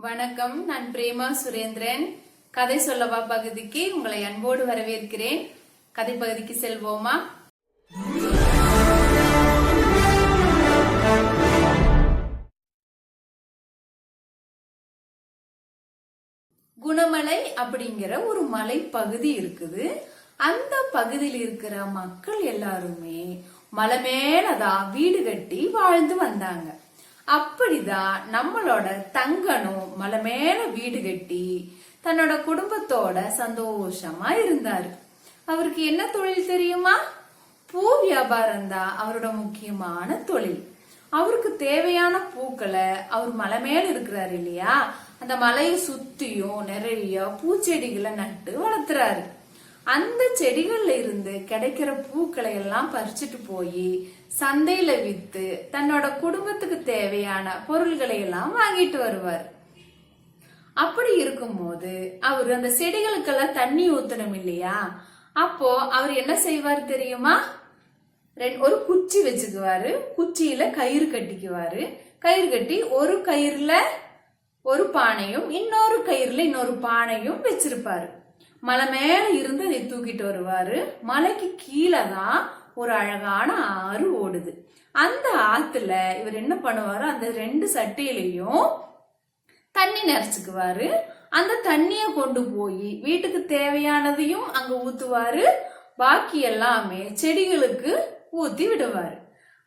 வணக்கம் நான் பிரேமா சுரேந்திரன். கதை சொல்லவா பகுதிக்கு உங்களை அன்போடு வரவேற்கிறேன். கதை பகுதிக்கு செல்வோமா? குணமலை அப்படிங்கிற ஒரு மலை பகுதி இருக்குது. அந்த பகுதியில் இருக்கிற மக்கள் எல்லாருமே மலை மேலதான் வீடு கட்டி வாழ்ந்து வந்தாங்க. அப்படிதான் நம்மளோட தங்கனும் மலை மேல வீடு கட்டி தன்னோட குடும்பத்தோட சந்தோஷமா இருந்தாரு. அவருக்கு என்ன தொழில் தெரியுமா? பூ வியாபாரம் தான் அவரோட முக்கியமான தொழில். அவருக்கு தேவையான பூக்களை அவர் மலை மேல இருக்கிறாரு இல்லையா? அந்த மலையை சுத்தியும் நிறைய பூச்செடிகளை நட்டு வளர்த்துறாரு. அந்த செடிகள்ல இருந்து கிடைக்கிற பூக்களை எல்லாம் பறிச்சுட்டு போய் சந்தையில வித்து தன்னோட குடும்பத்துக்கு தேவையான பொருள்களை எல்லாம் வாங்கிட்டு வருவார். அப்படி இருக்கும்போது அவர் அந்த செடிகளுக்கெல்லாம் தண்ணி ஊத்தணும் இல்லையா? அப்போ அவர் என்ன செய்வார் தெரியுமா? ஒரு குச்சி வச்சுக்குவாரு. குச்சியில கயிறு கட்டிக்குவாரு. கயிறு கட்டி ஒரு கயிறுல ஒரு பானையும் இன்னொரு கயிறுல இன்னொரு பானையும் வச்சிருப்பாரு. மலை மேல இருந்து அதை தூக்கிட்டு வருவாரு. மலைக்கு கீழே தான் ஒரு அழகான ஆறு ஓடுது. அந்த ஆத்துல இவர் என்ன பண்ணுவாரு? அந்த ரெண்டு சட்டியிலையும் தண்ணி நிறைச்சுக்குவாரு. அந்த தண்ணிய கொண்டு போய் வீட்டுக்கு தேவையானதையும் அங்க ஊத்துவாரு. பாக்கி எல்லாமே செடிகளுக்கு ஊத்தி விடுவாரு.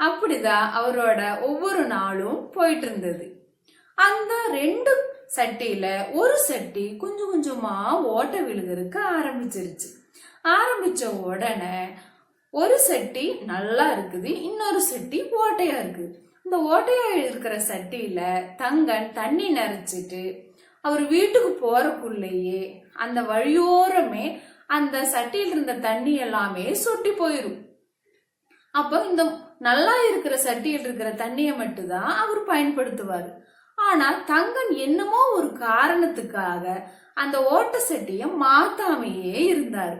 அப்படிதான் அவரோட ஒவ்வொரு நாளும் போயிட்டு இருந்தது. அந்த ரெண்டு சட்டியில ஒரு சட்டி கொஞ்சம் கொஞ்சமா ஓட்ட விழுகிறதுக்கு ஆரம்பிச்சிருச்சு. ஆரம்பிச்ச உடனே ஒரு சட்டி நல்லா இருக்குது இன்னொரு சட்டி ஓட்டையா இருக்குது. இந்த ஓட்டையா இருக்கிற சட்டியில தங்கன் தண்ணி நிறைச்சிட்டு அவர் வீட்டுக்கு போறக்குள்ளேயே அந்த வழியோரமே அந்த சட்டியில் இருந்த தண்ணி எல்லாமே சொட்டி போயிரும். அப்போ இந்த நல்லா இருக்கிற சட்டியில் இருக்கிற தண்ணியை மட்டும்தான் அவர் பயன்படுத்துவார். ஆனால் தங்கன் என்னமோ ஒரு காரணத்துக்காக அந்த ஓட்ட சட்டியை மாத்தாமையே இருந்தார்.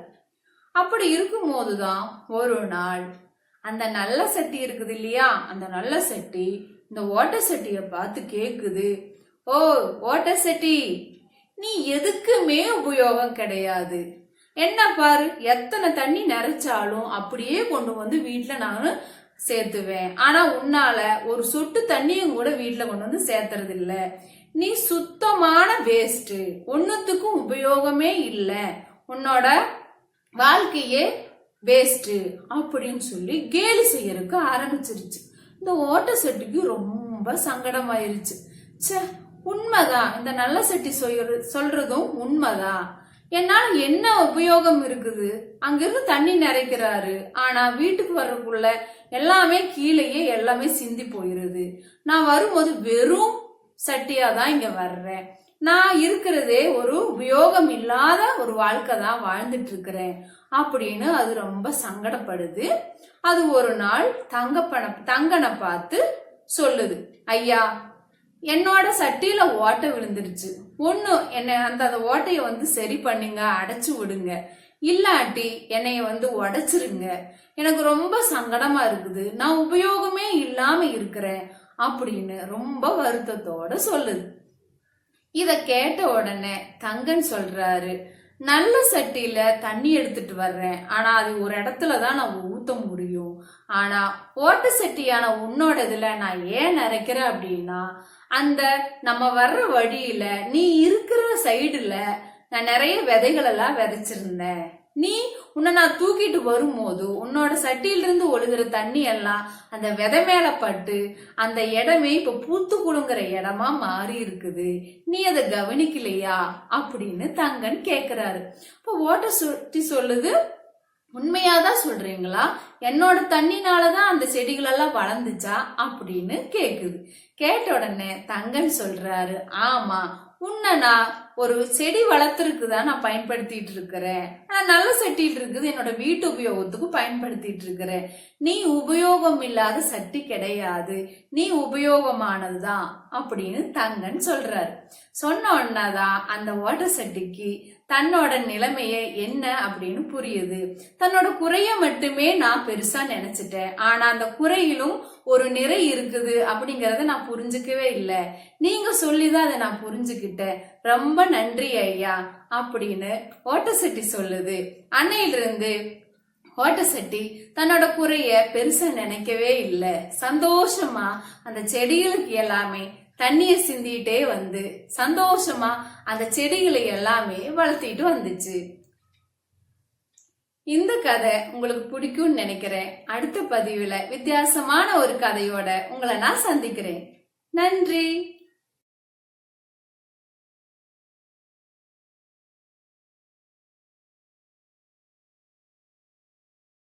அப்படி இருக்கும் போதுதான் ஒரு நாள் அந்த நல்ல சட்டி இருக்குது இல்லையா? அந்த நல்ல சட்டி இந்த ஓட்ட சட்டிய பார்த்து கேக்குது. ஓ ஓட்ட சட்டி நீ எதுக்குமே உபயோகம் கிடையாது. என்ன பாரு எத்தனை தண்ணி நிறைச்சாலும் அப்படியே கொண்டு வந்து வீட்டுல நான் சேர்த்துவேன். ஆனா உன்னால ஒரு சொட்டு தண்ணியும் கூட வீட்டுல கொண்டு வந்து சேர்த்துறது இல்ல நீ சுத்தமான வேஸ்ட் ஒன்னுத்துக்கும் உபயோகமே இல்ல. உன்னோட வாழ்க்கையே வேஸ்ட் அப்படின்னு சொல்லி கேலி செய்யறதுக்கு ஆரம்பிச்சிருச்சு. இந்த ஓட்ட செட்டுக்கு ரொம்ப சங்கடமாயிருச்சு ச்சே உண்மைதான். இந்த நல்ல செட்டி சொல்றதும் உண்மைதான். என்னால என்ன உபயோகம் இருக்குது? அங்கிருந்து தண்ணி நிறைக்கிறாரு. ஆனா வீட்டுக்கு வர்றதுக்குள்ள எல்லாமே கீழேயே எல்லாமே சிந்தி போயிருது. நான் வரும்போது வெறும் சட்டியா தான் இங்க வர்றேன். நான் இருக்கிறதே ஒரு உபயோகம் இல்லாத ஒரு வாழ்க்கை தான் வாழ்ந்துட்டு இருக்கிறேன். அப்படின்னு அது ரொம்ப சங்கடப்படுது. அது ஒரு நாள் தங்கப்பன தங்கனை பார்த்து சொல்லுது. ஐயா என்னோட சட்டியில ஓட்டை விழுந்துருச்சு. ஒன்று என்னை அந்த அந்த ஓட்டைய வந்து சரி பண்ணுங்க அடைச்சு விடுங்க. இல்லாட்டி என்னைய வந்து உடைச்சிருங்க. எனக்கு ரொம்ப சங்கடமா இருக்குது. நான் உபயோகமே இல்லாம இருக்கிறேன் அப்படின்னு ரொம்ப வருத்தத்தோட சொல்லுது. இத கேட்ட உடனே தங்கன் சொல்றாரு நல்ல சட்டியில தண்ணி எடுத்துட்டு வர்றேன். ஆனா அது ஒரு இடத்துல தான் நான் ஊத்த முடியும். ஆனா ஓட்ட சட்டியான உன்னோட இதுல நான் ஏன் நிறைக்கிறேன் அப்படின்னா அந்த நம்ம வர்ற வழியில நீ இருக்கிற சைடுல நான் நிறைய விதைகள் எல்லாம் விதைச்சிருந்தேன். நீ உன்னை நான் தூக்கிட்டு வரும்போது உன்னோட சட்டியிலிருந்து ஒழுகுற தண்ணி எல்லாம் அந்த விதை மேல பட்டு அந்த இடமே இப்ப பூத்து குழுங்குற இடமா மாறி இருக்குது. நீ அதை கவனிக்கலையா? அப்படின்னு தங்கன் கேக்குறாரு. இப்ப ஓட்ட சுட்டி சொல்லுது? உண்மையாதான் சொல்றீங்களா? என்னோட தண்ணினாலதான் அந்த செடிகளெல்லாம் வளர்ந்துச்சா? அப்படின்னு கேக்குது. கேட்ட உடனே தங்கன் சொல்றாரு ஆமா உன்னை நான் ஒரு செடி வளர்த்துருக்கு தான் நான் பயன்படுத்திட்டு இருக்கிறேன். நான் நல்ல சட்டியில் இருக்குது என்னோட வீட்டு உபயோகத்துக்கு பயன்படுத்திட்டு இருக்கிறேன். நீ உபயோகம் இல்லாத சட்டி கிடையாது. நீ உபயோகமானதுதான் அப்படின்னு தங்கன் சொல்றாரு. சொன்ன உடனேதான் அந்த வாட்டர் சட்டிக்கு தன்னோட நிலைமைய என்ன அப்படின்னு புரியுது. தன்னோட குறைய மட்டுமே நான் பெருசா நினைச்சிட்டேன். ஆனா அந்த குறையிலும் ஒரு நிறை இருக்குது அப்படிங்கறத நான் புரிஞ்சுக்கவே இல்லை. நீங்க சொல்லிதான் அதை நான் புரிஞ்சுக்கிட்டேன். ரொம்ப நன்றி ஐயா. அப்படின்னு ஓட்டசெட்டி சொல்லுது. அன்னையிலிருந்து ஓட்டசெட்டி தன்னோட குறைய பெருசா நினைக்கவே இல்லை. சந்தோஷமா அந்த செடிகளுக்கு எல்லாமே தண்ணிய சிந்திட்டே வந்து சந்தோஷமா அந்த செடிகளை எல்லாமே வளர்த்திட்டு வந்துச்சு. இந்த கதை உங்களுக்கு பிடிக்கும்னு நினைக்கிறேன். அடுத்த பதிவுல வித்தியாசமான ஒரு கதையோட உங்களை நான் சந்திக்கிறேன். நன்றி!